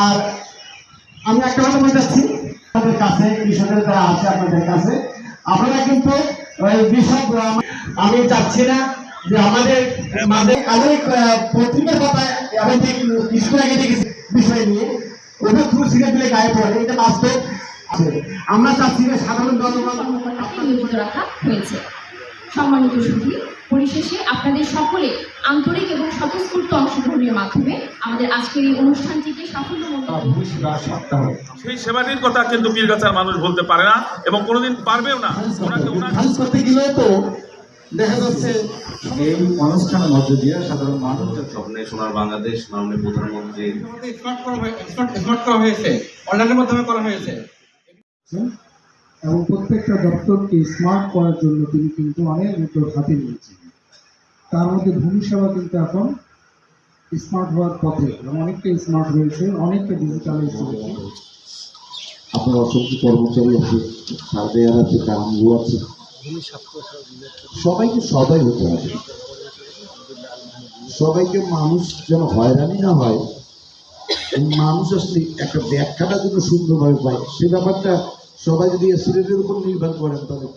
আর আমি একটা কথা বলতে চাচ্ছি, আপনাদের কাছে, কৃষকের যারা আছে আপনাদের কাছে, আপনারা কিন্তু আমি চাচ্ছি না যে আমাদের মাঝে পত্রিকার কথা আমি বিষয় নিয়ে। ওটা থ্রু গায়ে পড়ে, এটা বাস্তব। আমরা চাচ্ছি সাধারণ জনগণ রাখা হয়েছে। সম্মানিত সুধী পরিশেষে আপনাদের সকলে আন্তরিক এবং স্বতঃস্ফূর্ত অংশগ্রহণের মাধ্যমে আমাদের আজকের এই অনুষ্ঠানটিকে সেই সেবাটির কথা কিন্তু পীরগাছার মানুষ বলতে পারে না এবং কোনোদিন পারবেও না। ওনাকে করতে গেলেও তো দেখা যাচ্ছে এই অনুষ্ঠানের মধ্য দিয়ে সাধারণ মানুষ স্বপ্নে সোনার বাংলাদেশ মাননীয় প্রধানমন্ত্রী স্মার্ট করা হয়েছে। অনলাইনের মাধ্যমে করা হয়েছে। এবং প্রত্যেকটা দপ্তরকে স্মার্ট করার জন্য তিনি কিন্তু অনেক উদ্যোগ হাতে নিয়েছেন। তার মধ্যে ভূমি সেবা কিন্তু এখন স্মার্ট হওয়ার পথে অনেকটা স্মার্ট হয়েছে, অনেকটা ডিজিটালাইজ হয়েছে আপনার অসংখ্য কর্মচারী আছে সার্ভেয়ার আছে কারামগুলো আছে। সবাইকে সবাই হতে হবে। সবাইকে মানুষ যেন হয়রানি না হয় মানুষ আসলে একটা ব্যাখ্যাটা যেন সুন্দরভাবে পায়। সে ব্যাপারটা সবাই যদি সিলেটের উপর নির্ভর করেন তাহলে।